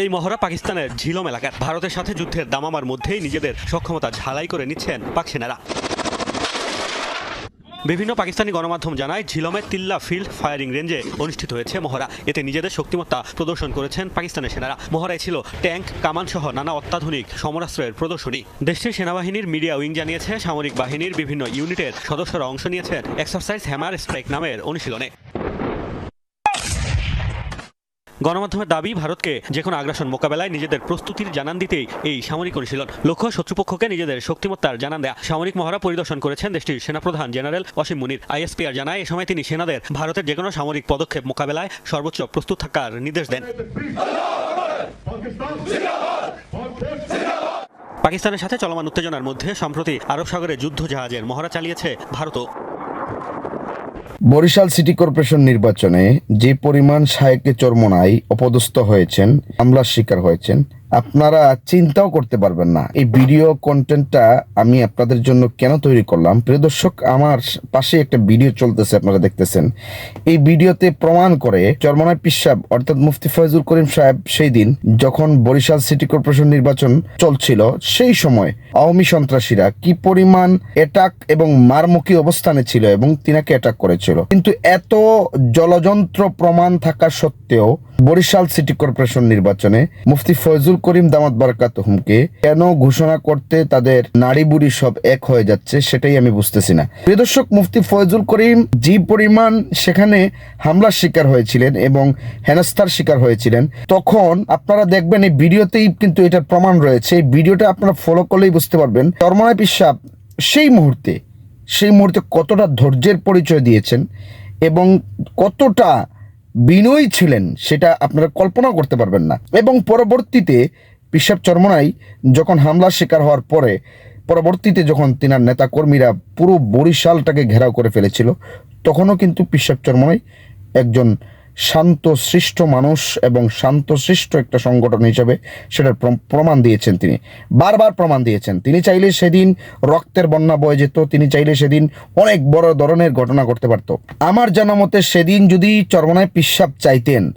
এই মহড়া পাকিস্তানের ঝিলম এলাকার। ভারতের সাথে যুদ্ধের দামামার মধ্যেই নিজেদের সক্ষমতা ঝালাই করে নিচ্ছেন পাক সেনারা। বিভিন্ন পাকিস্তানি গণমাধ্যম জানায় ঝিলমের তিল্লা ফিল্ড ফায়ারিং রেঞ্জে অনুষ্ঠিত হয়েছে মহড়া। এতে নিজেদের শক্তিমত্তা প্রদর্শন করেছেন পাকিস্তানের সেনারা। মহড়ায় ছিল ট্যাঙ্ক, কামান সহ নানা অত্যাধুনিক সমরাস্ত্রের প্রদর্শনী। দেশটির সেনাবাহিনীর মিডিয়া উইং জানিয়েছে, সামরিক বাহিনীর বিভিন্ন ইউনিটের সদস্যরা অংশ নিয়েছেন এক্সারসাইজ হ্যামার স্ট্রাইক নামের অনুশীলনে। গণমাধ্যমের দাবি, ভারতকে যে কোনো আগ্রাসন মোকাবেলায় নিজেদের প্রস্তুতির জানান দিতেই এই সামরিক অনুশীলন। লক্ষ্য, শত্রুপক্ষকে নিজেদের শক্তিমত্তার জানান দেয়া। সামরিক মহড়া পরিদর্শন করেছেন দেশটির সেনাপ্রধান জেনারেল অসীম মুনির। আইএসপিআর জানায়, এ সময় তিনি সেনাদের ভারতের যে কোনো সামরিক পদক্ষেপ মোকাবেলায় সর্বোচ্চ প্রস্তুত থাকার নির্দেশ দেন। পাকিস্তানের সাথে চলমান উত্তেজনার মধ্যে, সম্প্রতি আরব সাগরে যুদ্ধ জাহাজের মহড়া চালিয়েছে ভারতও। বরিশাল সিটি কর্পোরেশন নির্বাচনে যে পরিমাণ সাহেকে চরমনাই অপদস্থ হয়েছেন হামলার শিকার হয়েছেন আপনারা চিন্তাও করতে পারবেন না। এই ভিডিও কন্টেন্টটা আমি আপনাদের জন্য কেন তৈরি করলাম? প্রিয় দর্শক, আমার পাশে একটা ভিডিও চলতেছে, আপনারা দেখতেছেন। এই ভিডিওতে প্রমাণ করে চরমনাই পিসাব, অর্থাৎ মুফতি ফয়জুল করিম সাহেব সেই দিন যখন বরিশাল সিটি কর্পোরেশন নির্বাচন চলছিল, সেই সময় আওয়ামী সন্ত্রাসীরা কি পরিমাণ অ্যাটাক এবং মারমুখী অবস্থানে ছিল এবং তিনাকে অ্যাটাক করেছিল? কিন্তু এত জলযন্ত্র প্রমাণ থাকা সত্ত্বেও বরিশাল সিটি কর্পোরেশন নির্বাচনে মুফতি ফয়জুল করিম দামাত বারকাত হুমকে কেন ঘোষণা করতে তাদের নারী বুড়ি সব এক হয়ে যাচ্ছে সেটাই আমি বুঝতেছি না। প্রিয় দর্শক, মুফতি ফয়জুল করিম যে পরিমাণ সেখানে হামলার শিকার হয়েছিলেন এবং হেনস্থার শিকার হয়েছিলেন, তখন আপনারা দেখবেন এই ভিডিওতেই কিন্তু এটার প্রমাণ রয়েছে। এই ভিডিওটা আপনারা ফলো করলেই বুঝতে পারবেন চরমনায় পিসাব সেই মুহূর্তে সেই মুহূর্তে কতটা ধৈর্যের পরিচয় দিয়েছেন এবং কতটা বিনয়ী ছিলেন, সেটা আপনারা কল্পনা করতে পারবেন না। এবং পরবর্তীতে পিসাব চরমনাই যখন হামলার শিকার হওয়ার পরে, পরবর্তীতে যখন তিনার নেতাকর্মীরা পুরো বরিশালটাকে ঘেরাও করে ফেলেছিল, তখনও কিন্তু পিসাব চরমনাই একজন শান্ত সৃষ্ট মানুষ এবং শান্ত সৃষ্ট একটা সংগঠন হিসেবে সেটার প্র- প্রমাণ দিয়েছেন তিনি। বারবার প্রমাণ দিয়েছেন। তিনি চাইলে সেদিন রক্তের বন্যা বয়ে যেত, তিনি চাইলে সেদিন অনেক বড় ধরনের ঘটনা করতে পারত। আমার জানা মতে সেদিন যদি চরমনায় পিসাব চাইতেন,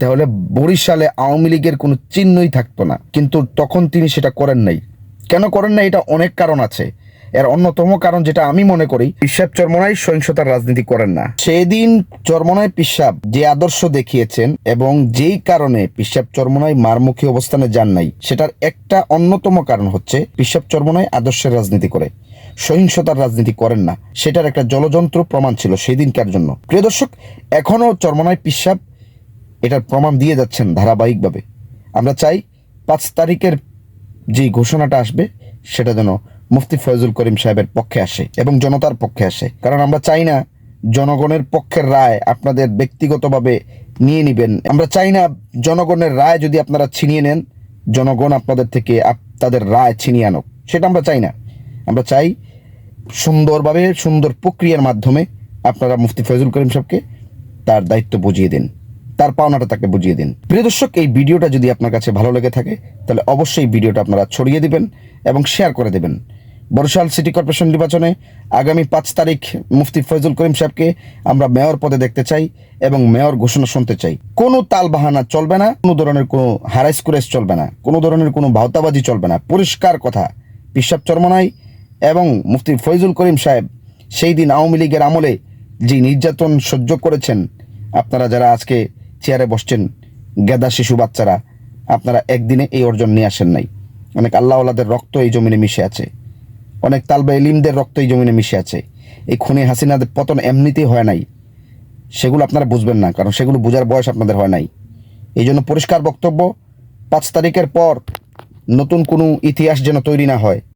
তাহলে বরিশালে আওয়ামী লীগের কোনো চিহ্নই থাকতো না। কিন্তু তখন তিনি সেটা করেন নাই। কেন করেন না এটা অনেক কারণ আছে। এর অন্যতম কারণ যেটা আমি মনে করি পিসাব চরমনাই সহিংসতার রাজনীতি করেন না। সেদিন চরমনায় পিসাব যে আদর্শ দেখিয়েছেন এবং যেই কারণে পিসাব চরমনাই মারমুখী অবস্থানে যান নাই, সেটার একটা অন্যতম কারণ হচ্ছে পিসাব চরমনাই আদর্শের রাজনীতি করে। সহিংসতার রাজনীতি করেন না। সেটার একটা জলযন্ত্র প্রমাণ ছিল সেই দিনকার জন্য। প্রিয় দর্শক, এখনও চরমনায় পিসাব এটার প্রমাণ দিয়ে যাচ্ছেন ধারাবাহিকভাবে। আমরা চাই পাঁচ তারিখের যে ঘোষণাটা আসবে, সেটা যেন মুফতি ফয়জুল করিম সাহেবের পক্ষে আসে এবং জনতার পক্ষে আসে। কারণ আমরা চাই না জনগণের পক্ষের রায় আপনাদের ব্যক্তিগতভাবে নিয়ে নেবেন। আমরা চাই না জনগণের রায় যদি আপনারা ছিনিয়ে নেন, জনগণ আপনাদের থেকে তাদের রায় ছিনিয়ে আনুক। সেটা আমরা চাই না। আমরা চাই সুন্দরভাবে, সুন্দর প্রক্রিয়ার মাধ্যমে আপনারা মুফতি ফয়জুল করিম সাহেবকে তার দায়িত্ব বুঝিয়ে দিন, তার পাওনাটা তাকে বুঝিয়ে দিন। প্রিয় দর্শক, এই ভিডিওটা যদি আপনার কাছে ভালো লেগে থাকে, তাহলে অবশ্যই ভিডিওটা আপনারা ছড়িয়ে দিবেন এবং শেয়ার করে দেবেন। বরিশাল সিটি কর্পোরেশন নির্বাচনে আগামী পাঁচ তারিখ মুফতি ফয়জুল করিম সাহেবকে আমরা মেয়র পদে দেখতে চাই এবং মেয়র ঘোষণা শুনতে চাই। কোনো তাল বাহানা চলবে না, কোনো ধরনের কোনো হারাইস কুরেস চলবে না, কোনো ধরনের কোনো ভাওতাবাজি চলবে না। পরিষ্কার কথা, পিসাব চরমনাই এবং মুফতি ফয়জুল করিম সাহেব সেই দিন আওয়ামী লীগের আমলে যে নির্যাতন সহ্য করেছেন, আপনারা যারা আজকে চেয়ারে বসছেন, গেদা শিশু বাচ্চারা, আপনারা একদিনে এই অর্জন নিয়ে আসেন নাই। অনেক আল্লাহওয়ালাদের রক্ত এই জমিনে মিশে আছে। অনেক তালবা এলিমদের রক্ত এই জমিনে মিশে আছে। এই খুনি হাসিনাদের পতন এমনিতেই হয় নাই। সেগুলো আপনারা বুঝবেন না, কারণ সেগুলো বোঝার বয়স আপনাদের হয় নাই। এই জন্য পরিষ্কার বক্তব্য, পাঁচ তারিখের পর নতুন কোনো ইতিহাস যেন তৈরি না হয়।